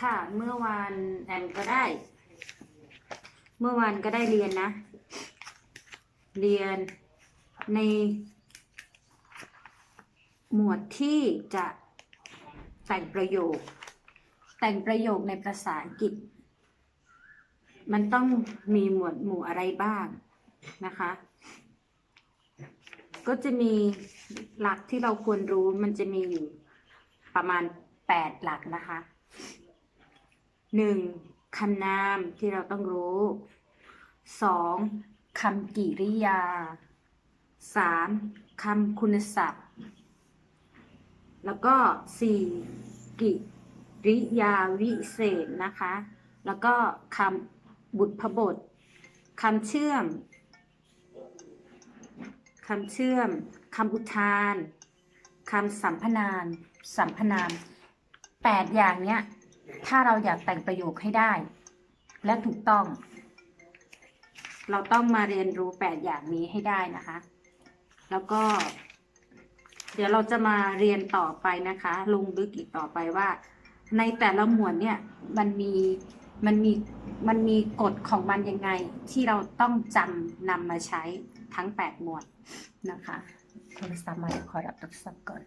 ค่ะ เมื่อวานแอนก็ได้ เมื่อวานก็ได้เรียนนะ เรียนใน หมวดที่จะแต่งประโยค แต่งประโยคในภาษาอังกฤษ มันต้องมีหมวดหมู่อะไรบ้างนะคะ ก็จะมีหลักที่เราควรรู้มันจะมีอยู่ประมาณ 8 หลักนะคะ 1. คำนามที่เราต้องรู้ 2. คำกริยา 3. คำคุณศัพท์ แล้วก็ 4. กิริยาวิเศษนะคะ แล้วก็คำบุตรพบทคำเชื่อมคำเชื่อมคำอุทานคำสัมพนาน สัมพนามแปดอย่างเนี้ย ถ้าเราอยากแต่งประโยคให้ได้ และถูกต้อง เราต้องมาเรียนรู้แปดอย่างนี้ให้ได้นะคะ แล้วก็ เดี๋ยวเราจะมาเรียนต่อไปนะคะ ลงลึกอีกต่อไปว่า ในแต่ละหมวดเนี่ยมันมีมันมีมันมีกฎของมันยังไง ที่เราต้องจำนำมาใช้ทั้ง 8 หมวดนะคะโทรศัพท์มาขอรับโทรศัพท์ก่อน